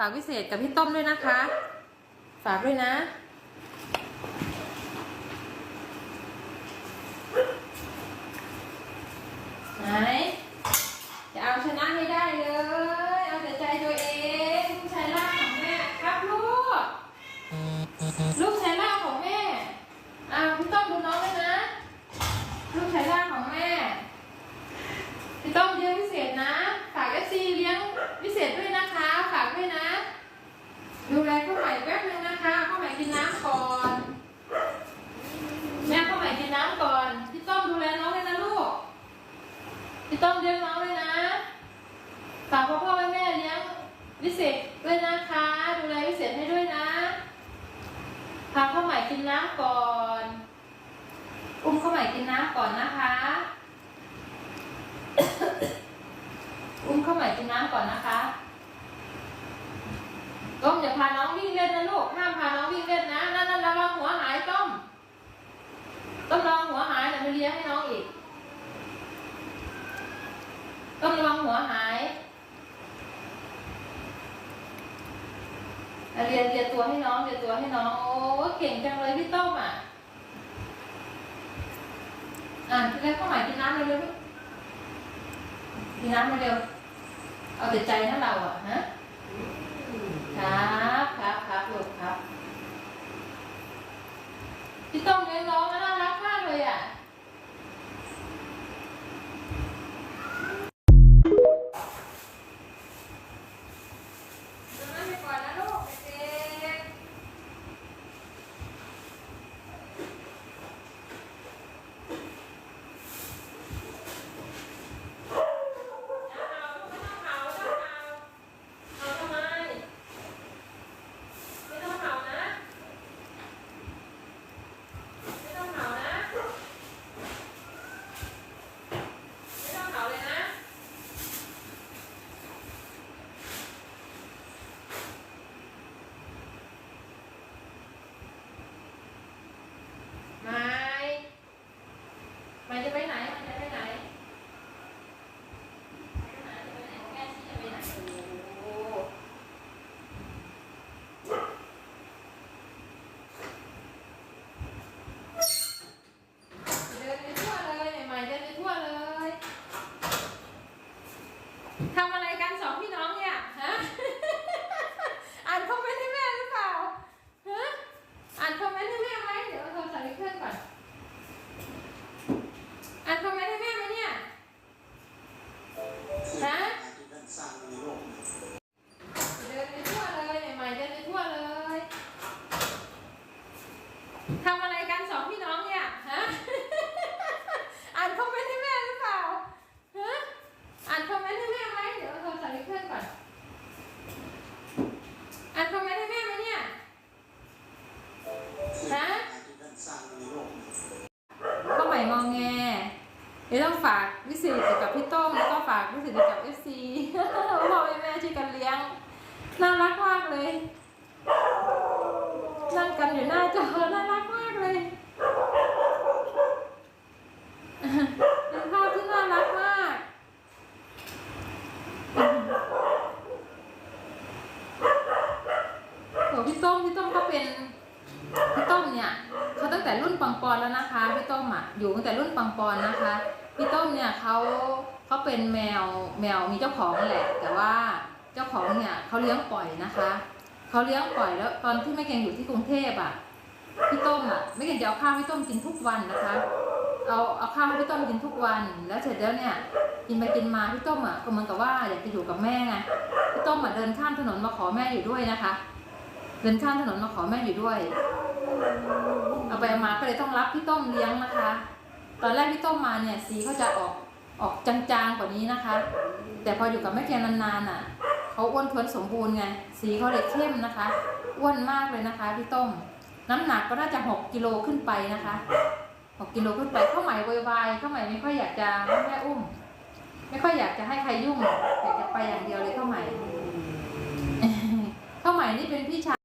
ฝากพิเศษกับพี่ต้มด้วยนะคะ ฝากด้วยนะไหนจะเอาชนะให้ได้เลย เอาแต่ใจตัวเองลูกชายล่างของแม่ครับลูกลูกชายล่างของแม่อ้าวพี่ต้อมดูน้องด้วยนะ ลูกชายล่างของแม่ พี่ต้อมเลี้ยงพิเศษนะ ฝากเอฟซีเลี้ยงพิเศษด้วยนะคะ ฝากด้วยนะ ดูแลข้าวใหม่แป๊บนึงนะคะข้าวใหม่กินน้ำก่อน แม่ข้าวใหม่กินน้ำก่อน พี่ต้อมดูแลน้องด้วยนะลูก พี่ต้อมเลี้ยงน้องด้วยนะฝากพ่อพ่อแม่แม่เลี้ยงพิเศษด้วยนะคะ ดูแลพิเศษให้ด้วยนะพาข้าวใหม่กินน้ำก่อน อุ้มข้าวใหม่กินน้ำก่อนนะคะ อุ้มข้าวใหม่กินน้ำก่อนนะคะต้มอย่าพาน้องวิ่งเล่นนะลูก ห้ามพาน้องวิ่งเล่นนะ นั่นนั่นระวังหัวหายต้ม ต้มระวังหัวหายเดี๋ยวไปเลี้ยงให้น้องอีก ต้องระวังหัวหายอะเรียนเรียนตัวให้น้องเรียนตัวให้น้องโอ้เก่งจังเลยพี่ต้มอะอะพี่เล็กเข้าใหม่กินน้ำเร็วๆลูกกินน้ำเร็วๆเอาแต่ใจนะเราอะฮะ ครับครับครับลูกครับ พี่ต้มเลี้ยงน้องน่ารักมากเลยอะ เดินไปก่อนนะลูกเด็กๆอย่าเห่าลูกไม่ต้องเห่าไม่ต้องเห่าเห่าทำไม ไม่ต้องเห่านะ ไม่ต้องเห่านะ ไม่ต้องเห่าเลยนะ ไม่ไม่จะไปไหนไม่จะไปไหนไปไหนจะไปไหนแม่ชี้จะไปไหนโอ้โหเดินไปทั่วเลยใหม่ๆเดินไปทั่วเลย ทำอะไรกันสองพี่น้องเนี่ยฮะ อ่านคอมเมนต์ให้แม่หรือเปล่าฮะ อ่านคอมเมนต์ให้แม่ไหมเดี๋ยวเอาโทรศัพท์ไปเครื่องก่อน อ่านคอมเมนต์ให้แม่ไหมเนี่ย ฮะ เดินไปทั่วเลยใหม่ๆเดินไปทั่วเลยทำอะไรกันสองพี่น้องเนี่ย ฮะ อ่านคอมเมนต์ให้แม่หรือเปล่า ฮะ อ่านคอมเมนต์ให้แม่ไหมเดี๋ยวเอาโทรศัพท์ไปเครื่องก่อน อ่านคอมเมนต์ให้แม่ไหมเนี่ย ฮะ ข้าวใหม่มองแงเดี๋ยวต้อง ฝากวิสิตกับพี่โต้มแล้วก็ฝากวิสิตกับเอฟซีพ่อแม่แม่ช่วยกันเลี้ยง น่ารักมากเลยนั่งกันอยู่หน้าจอน่ารักมากเลยเป็นภาพที่น่ารักมากโหพี่ต้มพี่ต้มก็เป็นพี่ต้มเนี่ย แต่รุ่นปังปอนแล้วนะคะพี่ต้มอะอยู่ตั้งแต่รุ่นปังปอนนะคะพี่ต้มเนี่ยเขาเขาเป็นแมวแมวมีเจ้าของแหละ แต่ว่าเจ้าของเนี่ยเขาเลี้ยงปล่อยนะคะเขาเลี้ยงปล่อยแล้วตอนที่แม่แกงอยู่ที่กรุงเทพอะพี่ต้มอะแม่แกงจะเอาข้าวพี่ต้มกินทุกวันนะคะเอาเอาข้าวให้พี่ต้มกินทุกวัน แล้วเสร็จแล้วเนี่ยกินไปกินมาพี่ต้มอะก็เหมือนกับว่าอยากจะอยู่กับแม่ไงพี่ต้มอะเดินข้ามถนนมาขอแม่อยู่ด้วยนะคะ เดินข้ามถนนมาขอแม่อยู่ด้วย เอาไปเอามาก็เลยต้องรับพี่ต้มเลี้ยงนะคะ ตอนแรกพี่ต้มมาเนี่ยสีเขาจะออกออกจางๆกว่านี้นะคะ แต่พออยู่กับแม่แกนานๆอะเขาอ้วนท้วนสมบูรณ์ไงสีเขาเลยเข้มนะคะ อ้วนมากเลยนะคะพี่ต้ม น้ำหนักก็น่าจะหกกิโลขึ้นไปนะคะหกกิโลขึ้นไปข้าวใหม่โวยวายข้าวใหม่ไม่ค่อยอยากจะแม่อุ้ม ไม่ค่อยอยากจะให้ใครยุ่งอยากจะไปอย่างเดียวเลยข้าวใหม่ข้าวใหม่นี่เป็นพี่ชาย